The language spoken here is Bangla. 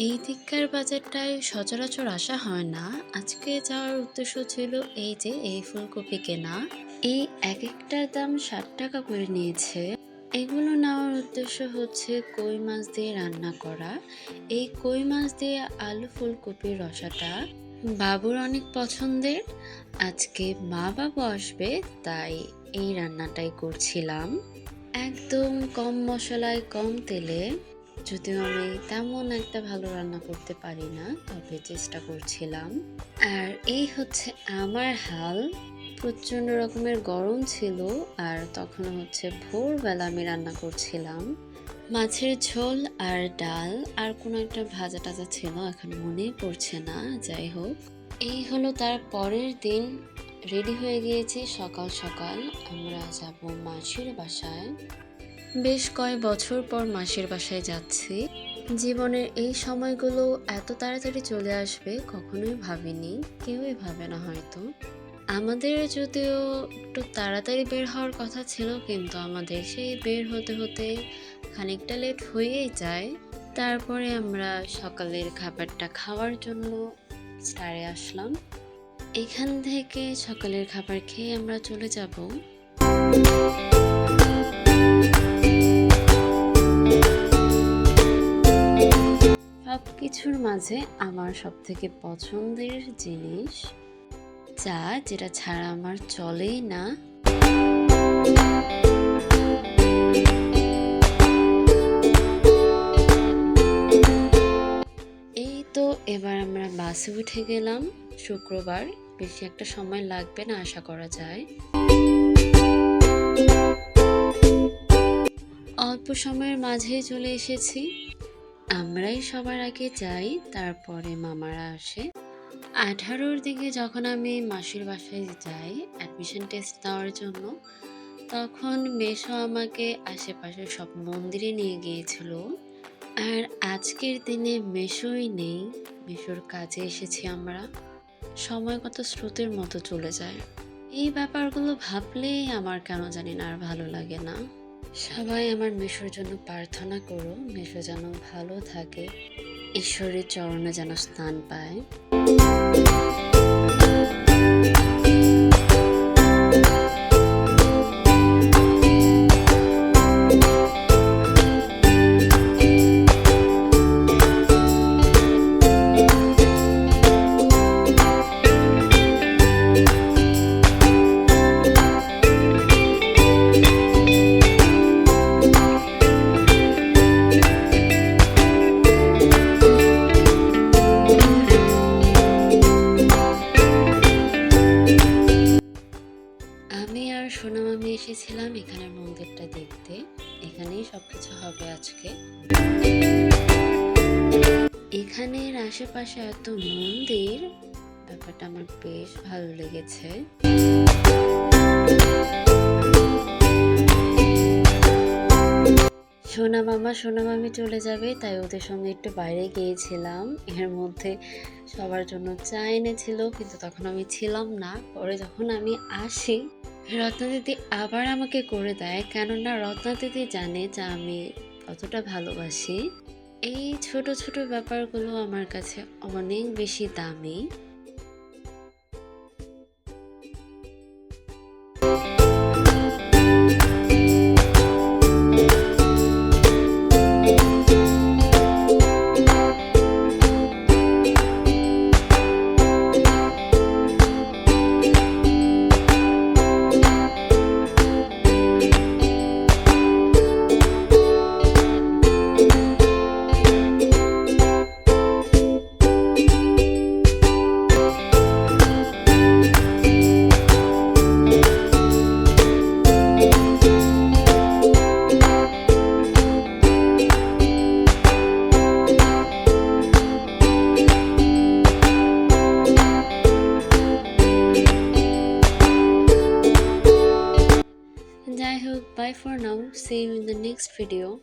এই দিককার বাজারটায় সচরাচর আসা হয় না। আজকে যাওয়ার উদ্দেশ্য ছিল এই যে, এই ফুলকপি কেনা। এই এক একটার দাম ষাট টাকা করে নিয়েছে। এগুলো নেওয়ার উদ্দেশ্য হচ্ছে কই মাছ দিয়ে রান্না করা। এই কই মাছ দিয়ে আলু ফুলকপির রসাটা বাবুর অনেক পছন্দের। আজকে মা বাবু আসবে, তাই এই রান্নাটাই করছিলাম। একদম কম মশলায়, কম তেলে। যদিও আমি তেমন একটা ভালো রান্না করতে পারি না, তবে চেষ্টা করছিলাম। আর এই হচ্ছে আমার হাল। প্রচণ্ড রকমের গরম ছিল, আর তখন হচ্ছে ভোরবেলা আমি রান্না করছিলাম। মাছের ঝোল আর ডাল, আর কোনো একটা ভাজা টাজা ছিল, এখন মনে পড়ছে না, যাই হোক। এই হলো তার পরের দিন। রেডি হয়ে গিয়েছি সকাল সকাল। আমরা যাব মাসির বাসায়। বেশ কয়েক বছর পর মাসির বাসায় যাচ্ছি। জীবনের এই সময়গুলো এত তাড়াতাড়ি চলে আসবে কখনোই ভাবিনি, কেউই ভাবে না হয়তো। আমাদের যদিও একটু তাড়াতাড়ি বের হওয়ার কথা ছিল, কিন্তু আমাদের সেই বের হতে হতে খানিকটা লেট হয়েই যায়। তারপরে আমরা সকালের খাবারটা খাওয়ার জন্য স্টারে আসলাম। এখান থেকে সকালের খাবার খেয়ে আমরা চলে যাব। সব কিছুর মাঝে আমার সব থেকে পছন্দের জিনিস চা, যেটা ছাড়া আমার চলেই না। এই তো এবার আমরা বাসে উঠে গেলাম। শুক্রবার, বেশি একটা সময় লাগবে না, আশা করা যায়। অল্প সময়ের মাঝেই চলে এসেছি। আমরাই সবার আগে যাই, তারপরে মামারা আসে। আঠারোর দিকে যখন আমি মাসির বাসায় যাই অ্যাডমিশন টেস্ট দেওয়ার জন্য, তখন মেশো আমাকে আশেপাশের সব মন্দিরে নিয়ে গিয়েছিল। আর আজকের দিনে মেশোই নেই মেশোর কাজে এসেছি আমরা। সময় কত স্রোতের মতো চলে যায়। এই ব্যাপারগুলো ভাবলেই আমার কেন জানি না আর ভালো লাগে না। সবাই আমার মেশোর জন্য প্রার্থনা করো মেশো যেন ভালো থাকে, ঈশ্বরের চরণে যেন স্থান পায়। আমি এসেছিলাম এখানের মন্দিরটা দেখতে। এখানেই সবকিছু হবে আজকে। এখানের আশেপাশে এত মন্দির, ব্যাপারটা আমার বেশ ভালো লেগেছে। সোনা মামা, সোনা মামি চলে যাবে, তাই ওদের সঙ্গে একটু বাইরে গিয়েছিলাম। এর মধ্যে সবার জন্য চা এনেছিল, কিন্তু তখন আমি ছিলাম না। পরে যখন আমি আসি রত্না দিদি আবার আমাকে করে দেয়, কেননা রত্না দিদি জানে যে আমি অতটা ভালোবাসি। এই ছোট ছোট ব্যাপারগুলো আমার কাছে অনেক বেশি দামি। Bye for now. See you in the next video.